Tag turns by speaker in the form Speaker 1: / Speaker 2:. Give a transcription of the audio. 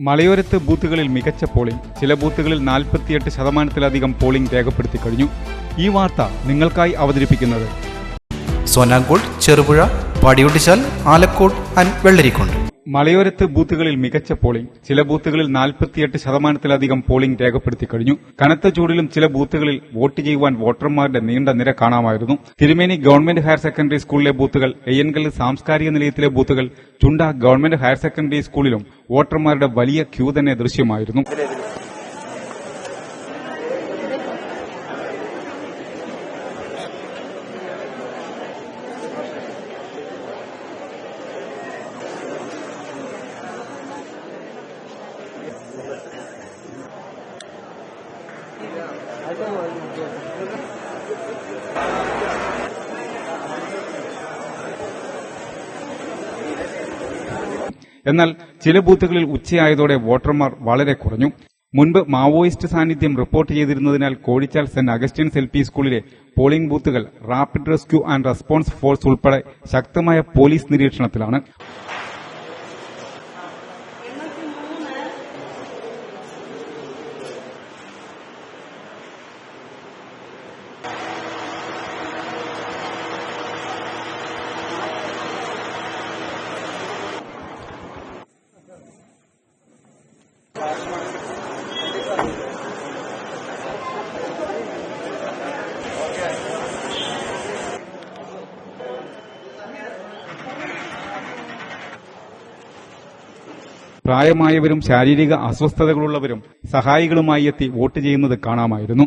Speaker 1: മലയോരത്ത് ബൂത്തുകളിൽ മികച്ച പോളിംഗ്. ചില ബൂത്തുകളിൽ നാൽപ്പത്തിയെട്ട് ശതമാനത്തിലധികം പോളിംഗ് രേഖപ്പെടുത്തി കഴിഞ്ഞു. ഈ വാർത്ത നിങ്ങൾക്കായി അവതരിപ്പിക്കുന്നത്.
Speaker 2: സോനാങ്കോട് ചെറുപുഴ പടിയുട്ടിച്ചാൽ ആലക്കോട് ആൻഡ് വെള്ളരിക്കുണ്ട്.
Speaker 1: മലയോരത്ത് ബൂത്തുകളിൽ മികച്ച പോളിംഗ്. ചില ബൂത്തുകളിൽ നാൽപ്പത്തിയെട്ട് ശതമാനത്തിലധികം പോളിംഗ് രേഖപ്പെടുത്തി കഴിഞ്ഞു. കനത്ത ചൂടിലും ചില ബൂത്തുകളിൽ വോട്ട് ചെയ്യുവാൻ വോട്ടർമാരുടെ നീണ്ട നിര കാണാമായിരുന്നു. തിരുമേനി ഗവൺമെന്റ് ഹയർ സെക്കൻഡറി സ്കൂളിലെ ബൂത്തുകൾ എയ്യൻകല്ല് സാംസ്കാരിക നിലയത്തിലെ ബൂത്തുകൾ ചുണ്ട ഗവൺമെന്റ് ഹയർ സെക്കൻഡറി സ്കൂളിലും വോട്ടർമാരുടെ വലിയ ക്യൂ തന്നെ ദൃശ്യമായിരുന്നു. എന്നാൽ ചില ബൂത്തുകളിൽ ഉച്ചയായതോടെ വോട്ടർമാർ വളരെ കുറഞ്ഞു. മുൻപ് മാവോയിസ്റ്റ് സാന്നിധ്യം report ചെയ്തിരുന്നതിനാൽ Kozhichal Saint Augustine's L P സ്കൂളിലെ പോളിംഗ് ബൂത്തുകൾ rapid rescue and response force ഉൾപ്പെടെ ശക്തമായ പോലീസ് നിരീക്ഷണത്തിലാണ്. പ്രായമായവരും ശാരീരിക അസ്വസ്ഥതകളുള്ളവരും സഹായികളുമായി എത്തി വോട്ട് ചെയ്യുന്നത് കാണാമായിരുന്നു.